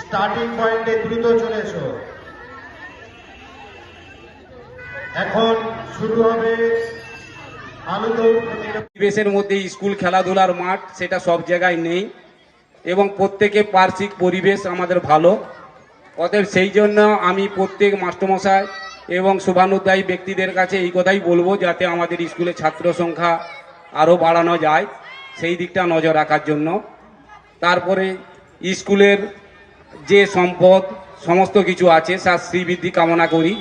Starting পয়েন্টে দ্রুত চলে এসো। এখন শুরু হবে পরিবেশের মধ্যে স্কুল খেলাধুলার মাঠ সেটা সব জায়গায় নেই। এবং প্রত্যেকে পার্শ্বিক পরিবেশ আমাদের ভালো। অতএব সেই জন্য আমি প্রত্যেক মাস্টারমশাই এবং শুভানুদ্দায়ী ব্যক্তিদের কাছে এই কথাই বলব যাতে আমাদের স্কুলে ছাত্র সংখ্যা আরও বাড়ানো যায়। সেই দিকটা নজর রাখার জন্য। তারপরে স্কুলের যে সম্পদ সমস্ত কিছু আছে তার শ্রীবৃদ্ধি কামনা করি।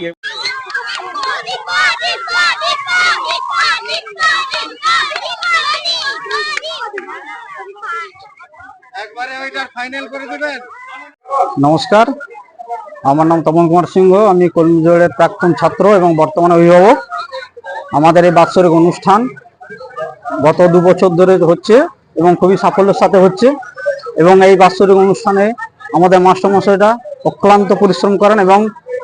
নমস্কার আমার নাম তপন কুমার সিংহ আমি কর্মীজোড়ের প্রাক্তন ছাত্র এবং বর্তমানে অভিভাবক। আমাদের এই বাৎসরিক অনুষ্ঠান গত দু বছর ধরে হচ্ছে এবং খুবই সাফল্যের সাথে হচ্ছে। এবং এই বাৎসরিক অনুষ্ঠানে আমাদের মাস্টারমশাইরা অক্লান্ত পরিশ্রম করেন এবং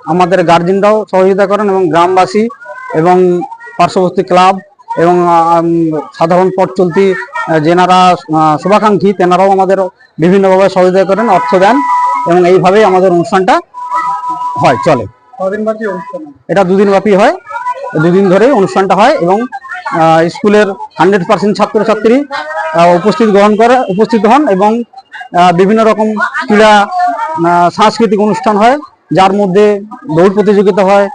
আমাদের গার্জেনরাও সহযোগিতা করেন এবং গ্রামবাসী এবং পার্শ্ববর্তী ক্লাব এবং সাধারণ পথ চলতি যেনারা শুভাকাঙ্ক্ষী তেনারাও আমাদের বিভিন্নভাবে সহযোগিতা করেন অর্থ দেন এবং এইভাবেই আমাদের অনুষ্ঠানটা হয় চলে। এটা দুদিন ব্যাপী হয়। দুদিন ধরে অনুষ্ঠানটা হয় এবং স্কুলের হান্ড্রেড পার্সেন্ট ছাত্রছাত্রী উপস্থিত গ্রহণ করে, উপস্থিত হন এবং বিভিন্ন রকম ক্রীড়া সাংস্কৃতিক অনুষ্ঠান হয়, যার মধ্যে দৌড় প্রতিযোগিতা হয়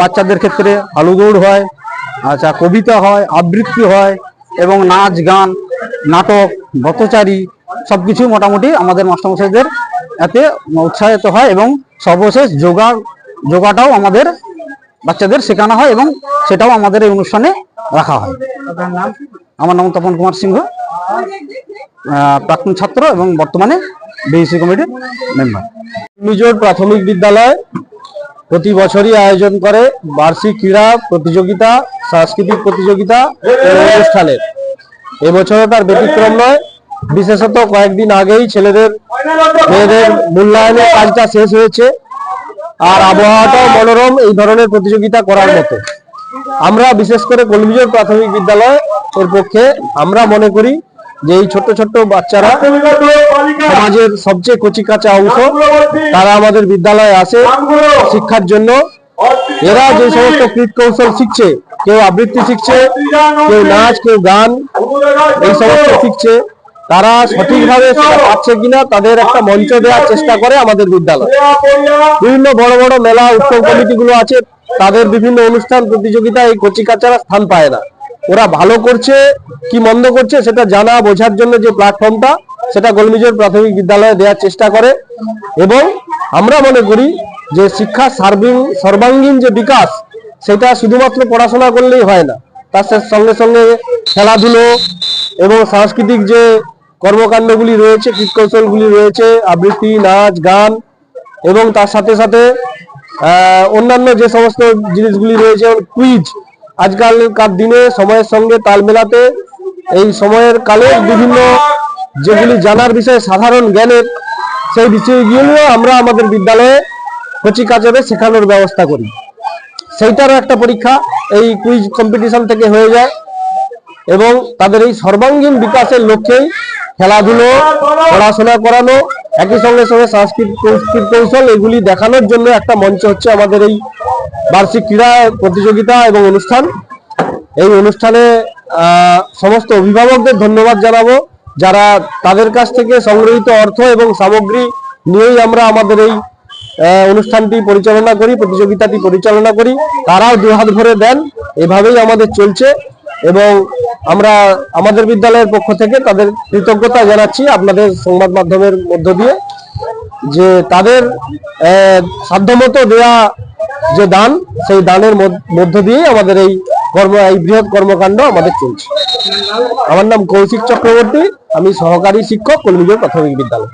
বাচ্চাদের ক্ষেত্রে আলু দৌড় হয় আচ্ছা কবিতা হয়, আবৃত্তি হয় এবং নাচ, গান, নাটক ব্রতচারী সবকিছু মোটামুটি আমাদের মাস্টারমশাইদের এতে উৎসাহিত হয় এবং সর্বশেষ যোগা, যোগাটাও আমাদের বাচ্চাদের শেখানো হয় এবং সেটাও আমাদের এই অনুষ্ঠানে রাখা হয়। আমার নাম তপন কুমার সিংহ প্রাক্তন ছাত্র এবং বর্তমানে বিএসসি কমিটির মেম্বার মিজোর প্রাথমিক বিদ্যালয় প্রতি বছরই আয়োজন করে বার্ষিক ক্রীড়া প্রতিযোগিতা, সাংস্কৃতিক প্রতিযোগিতা অনুষ্ঠানের। এবছরও তার ব্যতিক্রম নয়। বিশেষত কয়েকদিন আগেই ছেলেদের মেয়েদের মূল্যায়নের কাজটা শেষ হয়েছে। আর আবহাওয়াটাও মনোরম এই ধরনের প্রতিযোগিতা করার মতো। আমরা বিশেষ করে কলমিজোর প্রাথমিক বিদ্যালয় এর পক্ষে আমরা মনে করি যে এই ছোট্ট ছোট্ট বাচ্চারা সমাজের সবচেয়ে কচিকাঁচা অংশ। তারা আমাদের বিদ্যালয়ে আসে শিক্ষার জন্য। এরা যে সমস্ত কৃত কৌশল শিখছে, কেউ আবৃত্তি শিখছে, কেউ নাচ, কেউ গান, এই সমস্ত শিখছে। তারা সঠিকভাবে পাচ্ছে কিনা তাদের একটা মঞ্চ দেওয়ার চেষ্টা করে আমাদের বিদ্যালয়। বিভিন্ন বড় বড় মেলা, উৎসব কমিটিগুলো আছে। তাদের বিভিন্ন অনুষ্ঠান, প্রতিযোগিতা, এই কচিকাচারা স্থান পায় না। ওরা ভালো করছে, কি মন্দ করছে সেটা জানা, বোঝার জন্য যে প্ল্যাটফর্মটা সেটা গোলমিজোর প্রাথমিক বিদ্যালয়ে দেওয়ার চেষ্টা করে। এবং আমরা মনে করি যে শিক্ষা সার্বিং, সর্বাঙ্গীন যে বিকাশ, সেটা শুধুমাত্র পড়াশোনা করলেই হয় না। তার সঙ্গে সঙ্গে খেলাধুলো এবং সাংস্কৃতিক যে কর্মকাণ্ডগুলি রয়েছে কীটকৌশলগুলি রয়েছে, আবৃত্তি, নাচ, গান, এবং তার সাথে সাথে অন্যান্য যে সমস্ত জিনিসগুলি রয়েছে, যেমন কুইজ আজকালকার দিনে সময়ের সঙ্গে তাল মেলাতে, এই সময়ের কালে বিভিন্ন যেগুলি জানার বিষয়ে সাধারণ জ্ঞানের, সেই বিষয়গুলো আমরা আমাদের বিদ্যালয়ে কচি কাচারে শেখানোর ব্যবস্থা করি। সেইটারও একটা পরীক্ষা, এই কুইজ কম্পিটিশন থেকে হয়ে যায় এবং তাদের এই সর্বাঙ্গীন বিকাশের লক্ষ্যেই খেলাধুলো পড়াশোনা করানো একই সঙ্গে সঙ্গে সাংস্কৃতিক কৌশল এগুলি দেখানোর জন্য একটা মঞ্চ হচ্ছে আমাদের এই বার্ষিক ক্রীড়া প্রতিযোগিতা এবং অনুষ্ঠান। এই অনুষ্ঠানে সমস্ত অভিভাবকদের ধন্যবাদ জানাব যারা তাদের কাছ থেকে সংগৃহীত অর্থ এবং সামগ্রী নিয়েই আমরা আমাদের এই অনুষ্ঠানটি পরিচালনা করি প্রতিযোগিতাটি পরিচালনা করি। তারাও দুহাত ভরে দেন এভাবেই আমাদের চলছে। এবং আমরা আমাদের বিদ্যালয়ের পক্ষ থেকে তাদের কৃতজ্ঞতা জানাচ্ছি আপনাদের সংবাদ মাধ্যমের মধ্য দিয়ে যে তাদের সাধ্যমতো দেয়া যে দান, সেই দানের মধ্য- মধ্য দিয়ে আমাদের এই কর্ম, এই বৃহৎ কর্মকাণ্ড আমাদের চলছে। আমার নাম কৌশিক চক্রবর্তী, আমি সহকারী শিক্ষক কলমিজোর প্রাথমিক বিদ্যালয়।